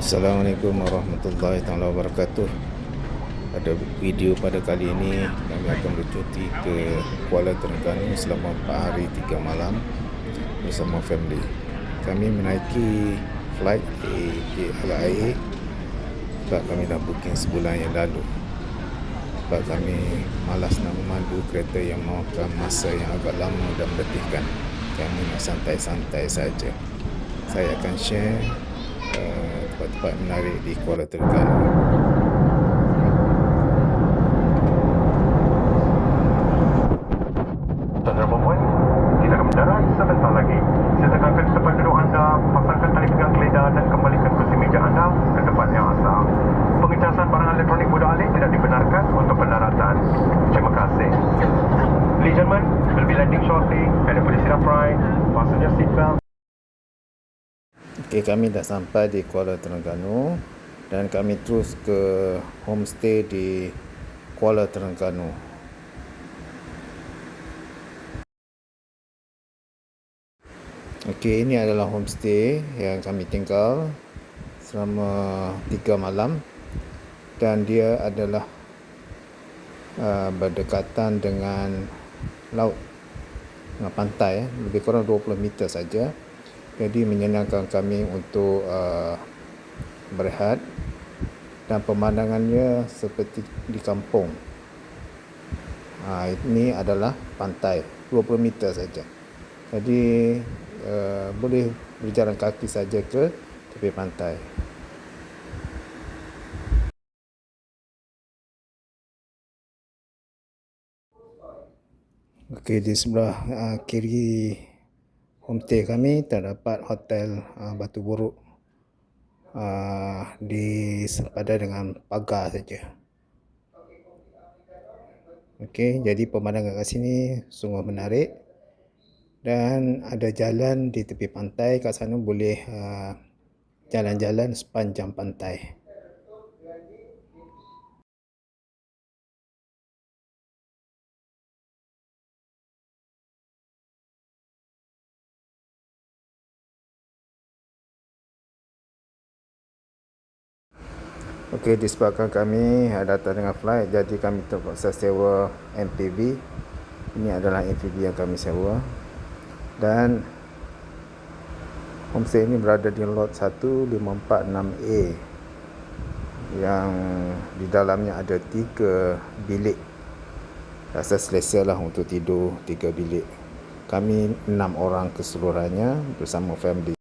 Assalamualaikum warahmatullahi taala wabarakatuh. Pada video pada kali ini kami akan bercuti ke Kuala Terengganu selama 4 hari 3 malam bersama family. Kami menaiki flight AJLIA sebab kami dah booking sebulan yang lalu. Sebab kami malas nak memandu kereta yang memakan masa yang agak lama dan meletihkan. Kami nak santai-santai saja. Saya akan share tempat-tempat menarik di Kuala Terengganu. Okey, kami dah sampai di Kuala Terengganu dan kami terus ke homestay di Kuala Terengganu. Okey, ini adalah homestay yang kami tinggal selama 3 malam dan dia adalah uh, berdekatan dengan laut dengan pantai eh, lebih kurang 20 meter saja jadi menyenangkan kami untuk uh, berehat dan pemandangannya seperti di kampung. Uh, ini adalah pantai 20 meter saja. Jadi uh, boleh berjalan kaki saja ke tepi pantai. Okey di sebelah uh, kiri homestay kami terdapat hotel uh, Batu Buruk uh, di sepadan dengan pagar saja. Okey, jadi pemandangan kat sini sungguh menarik dan ada jalan di tepi pantai kat sana boleh uh, jalan-jalan sepanjang pantai. Okey, disebabkan kami datang dengan flight, jadi kami terpaksa sewa MPV. Ini adalah MPV yang kami sewa. Dan homestay ini berada di lot 1546A yang di dalamnya ada tiga bilik. Rasa selesa lah untuk tidur tiga bilik. Kami enam orang keseluruhannya bersama family.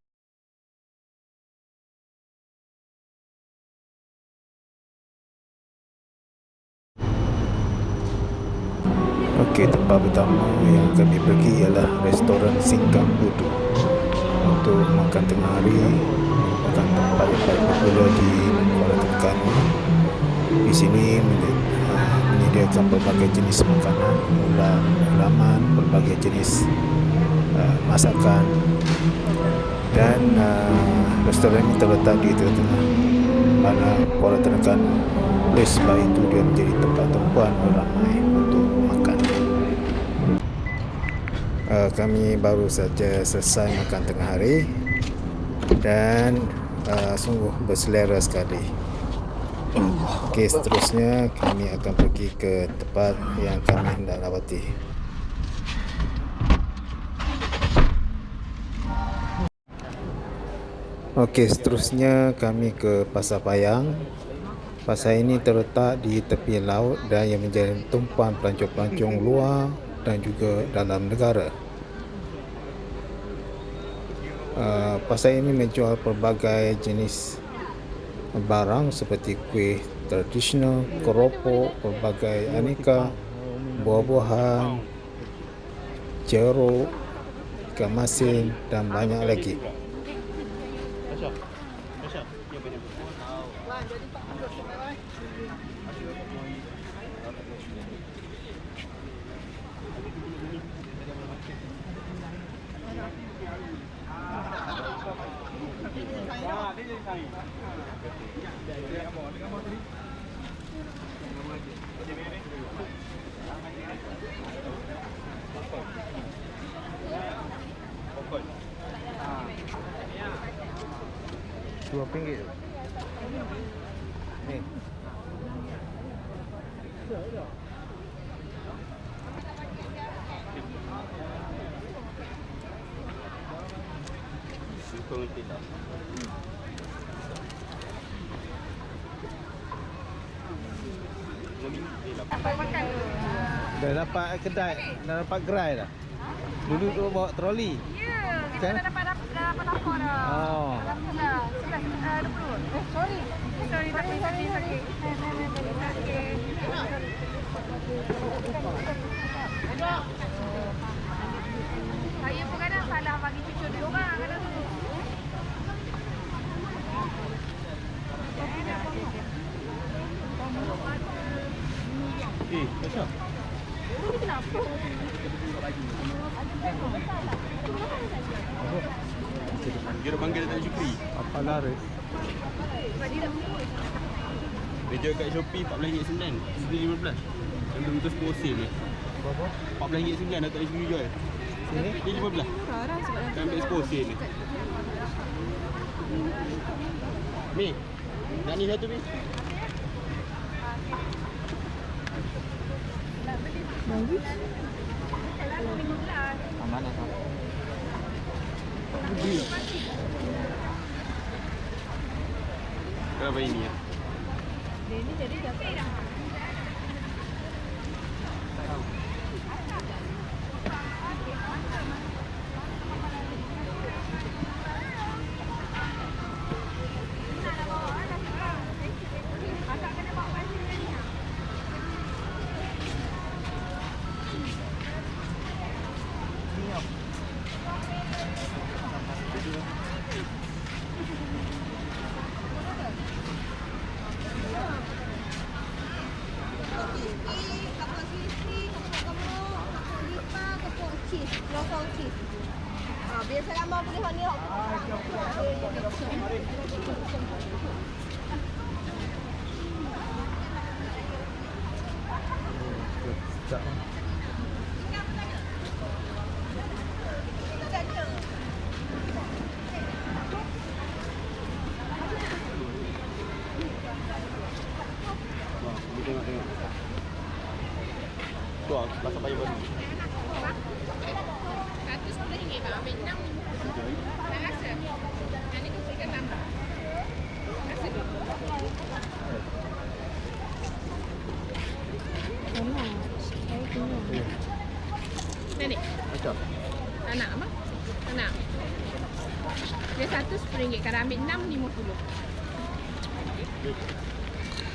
Kami pergi ialah restoran Singkang Budu untuk makan tengah hari merupakan tempat yang paling popular di Kuala Terengganu. Di sini uh, menyediakan berbagai jenis makanan, ulam, ulaman, berbagai jenis uh, masakan dan uh, restoran ini terletak di tengah-tengah mana Kuala Terengganu. Oleh sebab itu dia menjadi tempat tumpuan ramai untuk Uh, kami baru saja selesai makan tengah hari dan uh, sungguh berselera sekali. Okey, seterusnya kami akan pergi ke tempat yang kami hendak lawati. Okey, seterusnya kami ke Pasar Payang. Pasar ini terletak di tepi laut dan yang menjadi tumpuan pelancong-pelancong luar dan juga dalam negara. Uh, pasar ini menjual pelbagai jenis barang seperti kuih tradisional, keropok, pelbagai aneka, buah-buahan, jeruk, ikan masin dan banyak lagi. dua pinggir tu ni Dah dapat kedai, dah dapat gerai dah. Dulu tu bawa troli. Ya, kita kan? dah dapat dapat toko dah. Oh. Eh, dia panggil Datuk Syukri. Apa laris? Dia dah kat Shopee RM14.9. Sini 15. Yang belum tu 10 sen ni. Berapa? RM14.9 Datuk Syukri jual. Sini? Dia 15. Sekarang sebab Kan ambil 10 sen ni. Mi. Nak ni satu Mi. Kalau 15. Mana kau? Kenapa ini ya? Dia ni jadi dah dah. kapok crispy, kapok gemuk, kapok lipa, kapok cheese, local cheese. Ha, biasa ramai boleh hok ni hok. Sekejap. Wah, ni tengok tengok. Tu ah, pasal payah baru. Satu sepuluh ringgit bang, ambil enam. Tak rasa. Yang ni kesikan tambah. Rasa dulu. Nenek, Macam? tak nak apa? Tak nak. Dia satu sepuluh ringgit. Kalau ambil enam, lima puluh.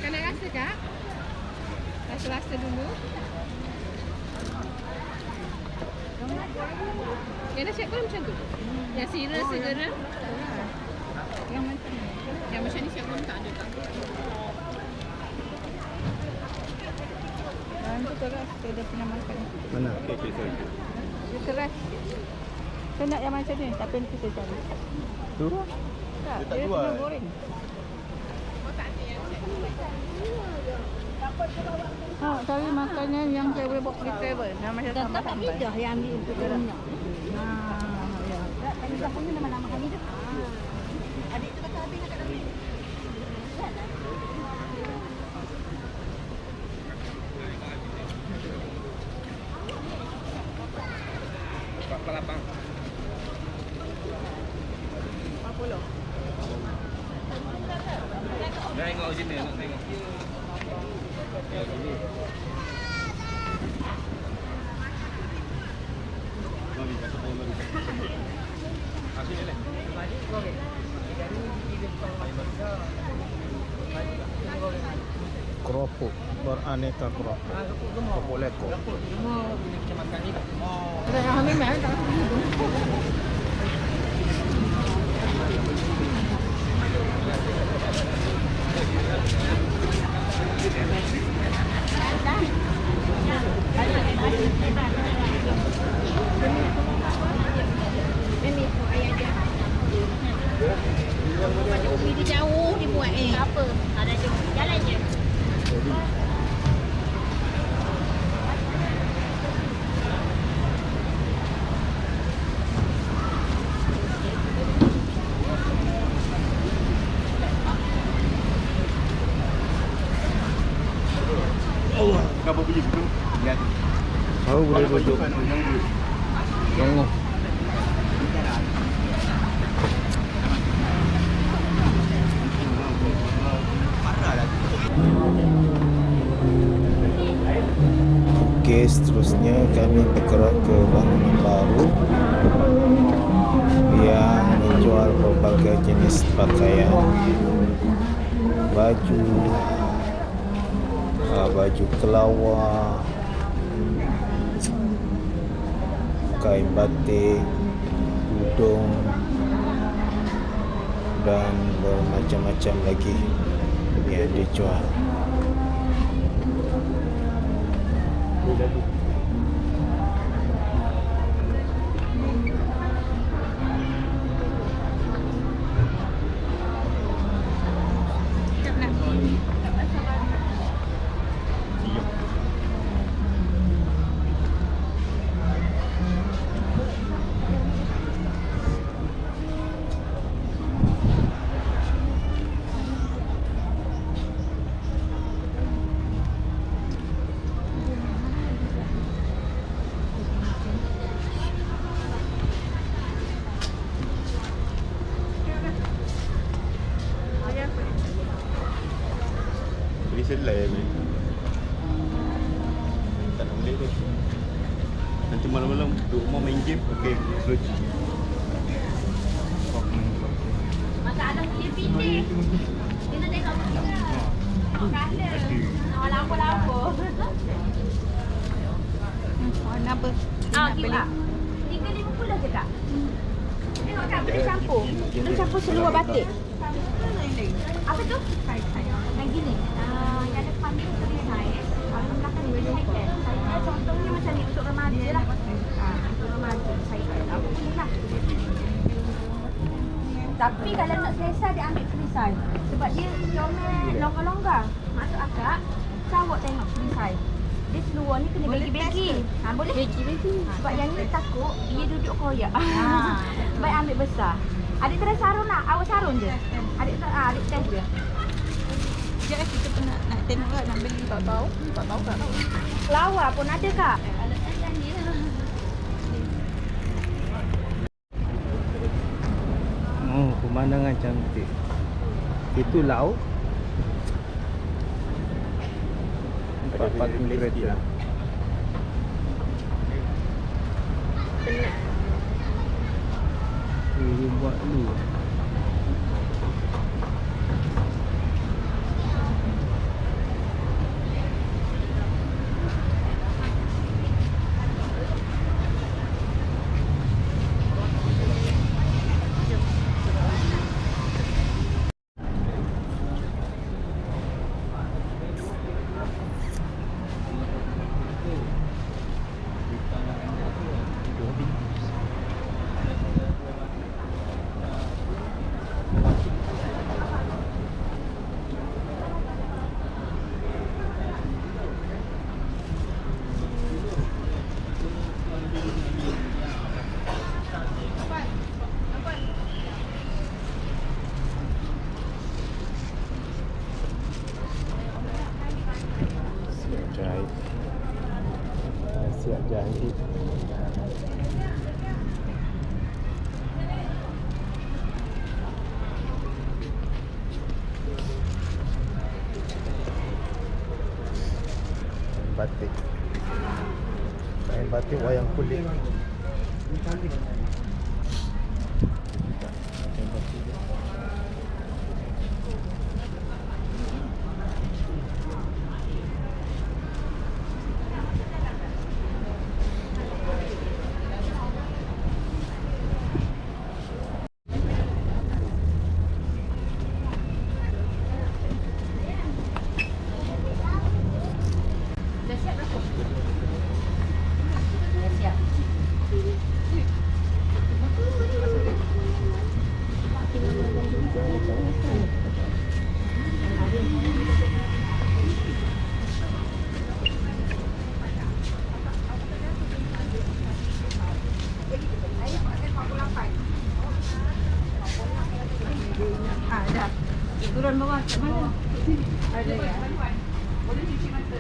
Kau nak rasa kak? Rasa-rasa dulu. Yang nasi pun macam tu? Yang sira segera? Yang macam ni? Yang macam ni siap pun tak ada tak? Yang tu keras, saya dah pernah makan. Mana? Okey, okey, sorry. Dia keras. Saya nak yang macam ni, tapi saya cari. Tu? Tak, Dia tak dia jual. goreng. Tak ada. Ha, cari makanan yang saya boleh pergi travel. Yang macam tambah tambah. Dah yang ambil untuk minyak. Ha, ya. Dah punya nama-nama kami. Adik kerupuk beraneka kerupuk kerupuk leko. Kerupuk semua boleh kita makan ni semua kami main tak Okey, seterusnya kami bergerak ke bangunan baru yang menjual berbagai jenis pakaian, baju, uh, baju kelawar, batik, tudung dan bermacam-macam lagi yang dijual. Beli malam-malam duduk rumah main game. Okey, slow Masalah dia pindah. Dia nak tengok juga. Kala. Oh, lampu-lampu. Warna apa? Ah. Tiga lima puluh je kak. Tengok kak, boleh campur. Boleh campur seluar batik. Apa tu? Yang gini. Ah, yang depan tu free size. Kalau belakang ni boleh kan. Saya contohnya macam ni untuk remaja lah. Ah, untuk remaja. Saya tak tahu ni lah. Tapi kalau nak selesa dia ambil size. Sebab dia comel longgar-longgar. Masuk akak, cawak tengok size. Dia seluar ni kena bagi-bagi. Ha, boleh? Bagi-bagi. Ha, sebab yang ni takut dia duduk koyak. Ha. Baik ambil besar. Adik try sarung nak? Awak sarung je? Adik ah, adik test je. Sekejap eh, kita pun nak, nak tengok kan nak beli tak tahu. Tak tahu tak tahu. Flower pun ada kak? Oh, pemandangan cantik. Itu laut. Tempat parking kereta. Dia buat dulu. Siap jahit. Siap jahit. Batik. Kain batik wayang kulit. Kain batik. Dah Ah, dah. Eh, turun bawah kat mana? Ada ya. Boleh cuci mata.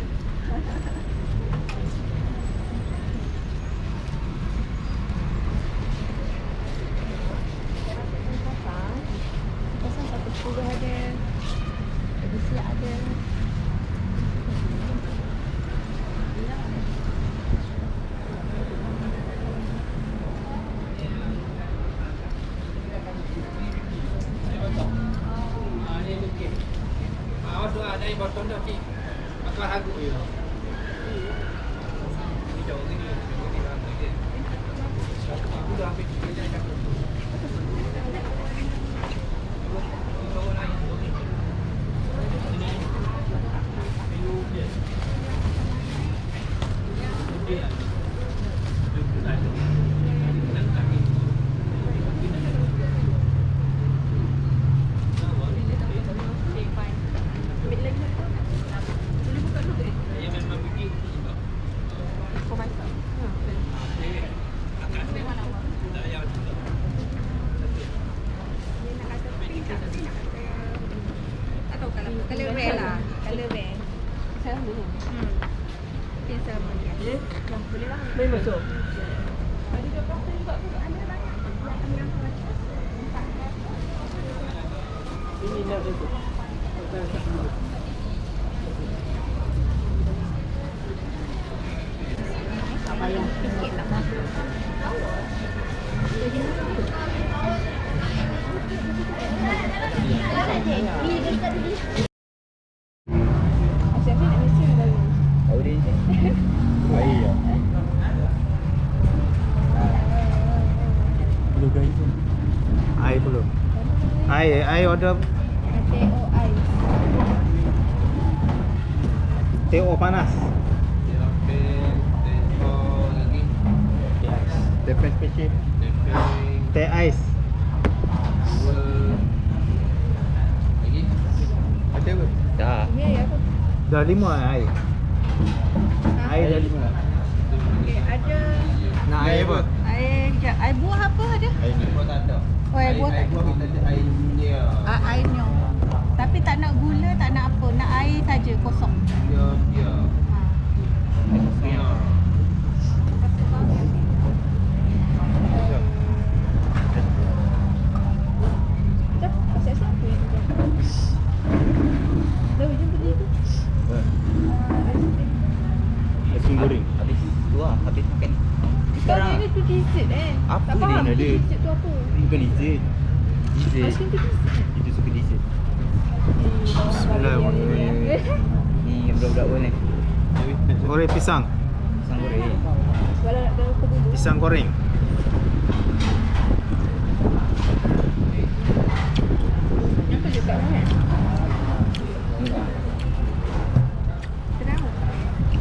Pasal satu puluh ada. Ada siap ada. Tak tahu kalau Color rare lah Color rare Sama ni. Hmm Mungkin sama ya. Boleh lah Macam ni nak mesti ada. Belum guys. Air belum. Air, air order Teo ais. teh panas. Depan special. Ais. Ada apa? Dah. Ini air apa? Dah lima air. Air dah lima. Okay, ada Nak air apa? air kejap. Air buah apa ada? Air ni buat tak ada. Oh, air buah tak buah kita ada air dia. Ah, air nyo. Tapi tak nak gula, tak nak apa. Nak air saja kosong. Dia dia. Ha. Dia. Dah, siap-siap apa yang tu? Dah hujung pergi tu. Nasi goreng. Habis tu lah, habis makan ni. Kau ni tu dessert eh. Apa tak dia faham nak tu ada? dessert tu apa. Bukan dessert. Dessert. Macam tu dessert. Itu suka dessert. Bismillahirrahmanirrahim. Ni budak-budak pun ni. Goreng pisang. Pisang goreng. Walau nak dalam kebun. Pisang goreng.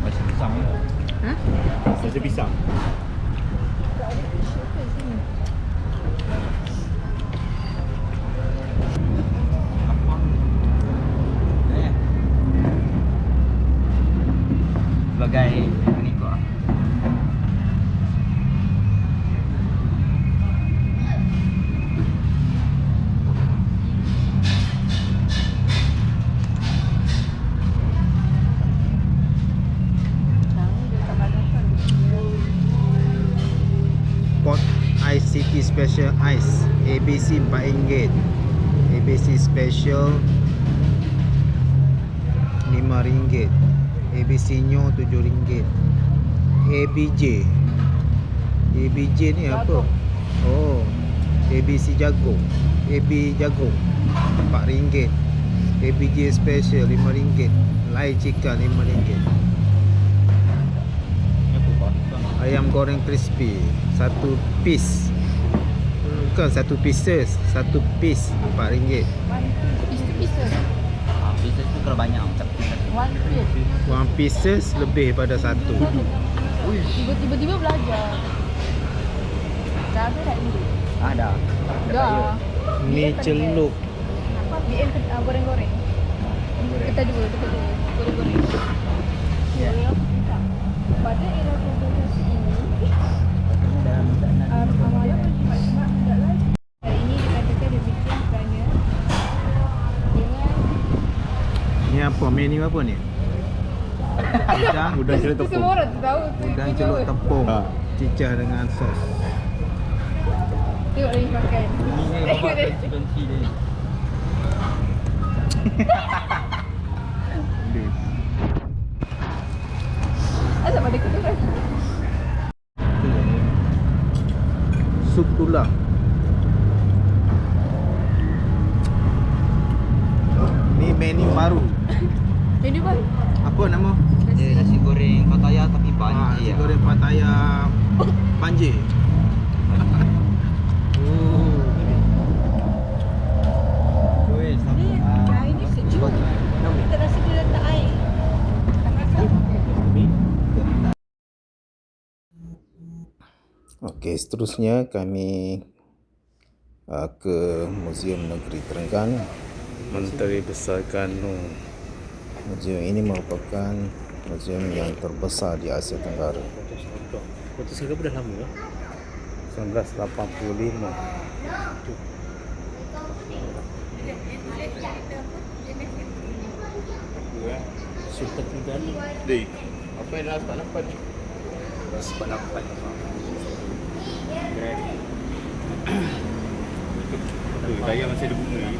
Macam pisang ni. Ha? Macam pisang. RM57 ABJ ABJ ni apa? Oh ABC jagung AB jagung RM4 ABJ special RM5 Lai chicken RM5 Ayam goreng crispy Satu piece. Bukan satu pieces Satu piece RM4 One piece, piece to piece lah kalau banyak macam. One piece. One pieces lebih pada satu Tiba-tiba belajar. Dah ada tak ni? Ah, dah. Dah. Ni celup BM ke- ah, goreng-goreng. Kita dua, kita dua. Goreng-goreng. Ya. Pada era globalisasi ini, nak. um, amalan berjimat-jimat hendaklah hari ini dikatakan demikian kerana dengan Ni apa? Menu apa ni? Udang Udang celup tepung. semua orang tahu tu Udang celup tepung Ha. Cicah dengan sos Tengok lagi makan Ni ni bapak benci dia. Asal pada keturunan Sup tulang Ni menu Ini bang. Apa nama? Dia nasi goreng Pattaya tapi Ah, banyak nasi ya. goreng Pattaya banjir. oh. Weh, Ni, yang ini sejuk. Kita rasa dia letak air. Okey, seterusnya kami uh, ke Muzium Negeri Terengganu. Menteri Besar Ganu. Muzium ini merupakan muzium yang terbesar di Asia Tenggara. Kota Singapura dah lama 1985. Sultan Terengganu Dek, apa yang dah tak nampak ni? Sebab nampak Daya masih ada bunga lagi.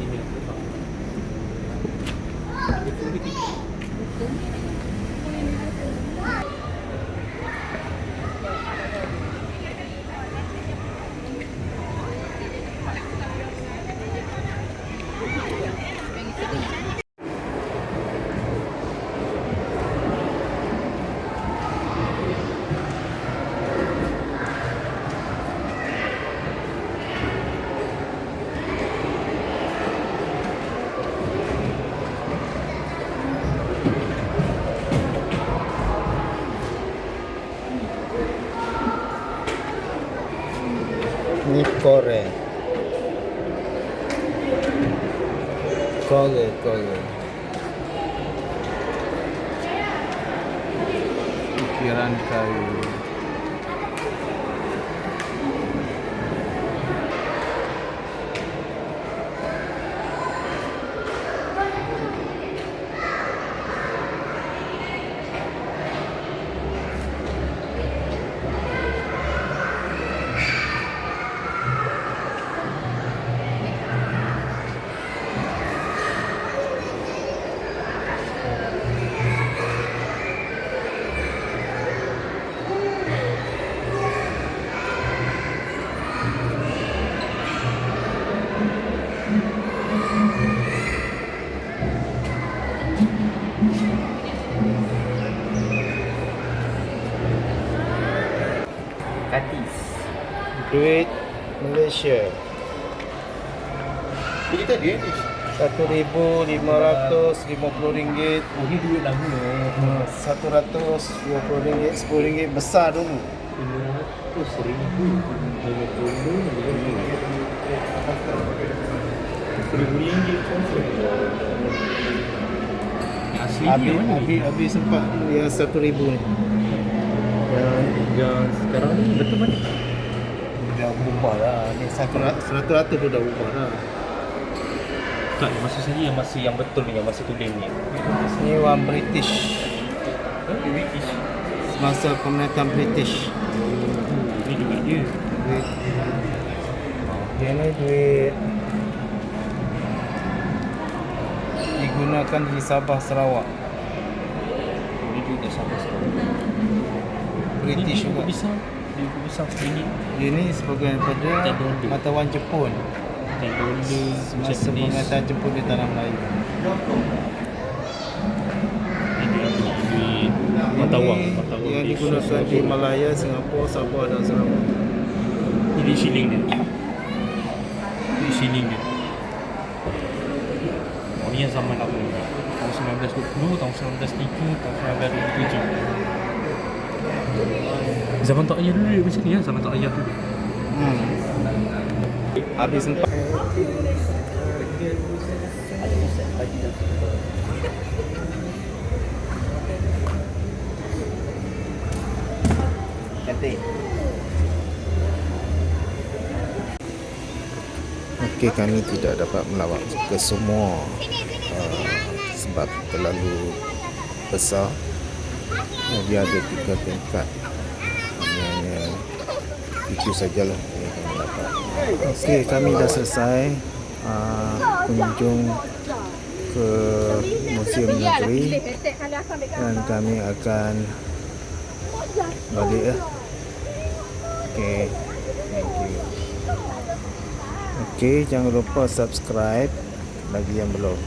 Ini aku faham Ni Duit Malaysia. Ini tadi ni Satu ribu lima ratus lima puluh ringgit. Oh ni duit lama Satu ratus dua puluh ringgit, sepuluh ringgit besar dulu. Lima ratus ribu Lima puluh Seribu ringgit Asli Habis, habis, habis sempat yang satu ribu ni. Yang, yang sekarang ni betul mana? berubah lah. Ni satu rata-rata tu dah berubah lah. Tak masa sini yang masih yang betul ni yang masih tu ni. Ni orang british. British? Masa pemerintahan british. Hmm, ni juga dia. Duit. Dia ni duit. Digunakan di Sabah Sarawak. Oh, Ini juga Sabah Sarawak. British juga lebih besar sekali Dia ni sebagai daripada matawan Jepun. Dan dulu Semasa pengatahan Jepun di tanah Melayu. Ini adalah duit matawang. Yang digunakan di Malaya, Singapura, Sabah dan Sarawak. Ini shilling dia. Ini shilling dia. Oh ni yang zaman apa? Tahun 1920, tahun 1930, tahun 1927 Zaman tak ayah dulu dia macam ni ya Zaman tak ayah dulu Hmm. Habis empat. Cantik. Okey, kami tidak dapat melawat ke semua uh, sebab terlalu besar. Uh, dia ada tiga tingkat. Hanya itu sajalah yang kami dapat. Okey, kami dah selesai kunjung ke Museum Negeri dan kami akan balik ya. Okey. Thank you. Okey, jangan lupa subscribe bagi yang belum.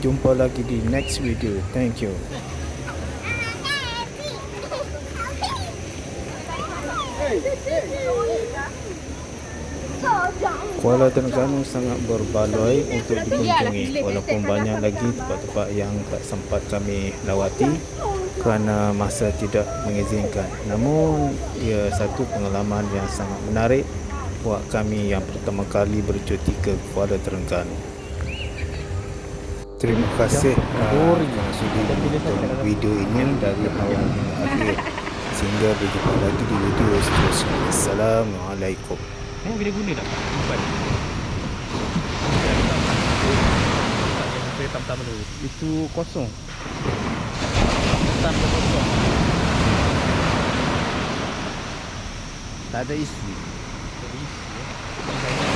Jumpa lagi di next video. Thank you. Kuala Terengganu sangat berbaloi untuk dikunjungi walaupun banyak lagi tempat-tempat yang tak sempat kami lawati kerana masa tidak mengizinkan. Namun ia satu pengalaman yang sangat menarik buat kami yang pertama kali bercuti ke Kuala Terengganu. Terima kasih uh, kerana sudi menonton video ini dari awal hingga akhir. Sehingga berjumpa lagi di video seterusnya. Assalamualaikum. Kamu bila guna tak? Umpan. Pertama-tama dulu. Itu kosong. Pertama kosong. Tak ada isi. Jadi, ya.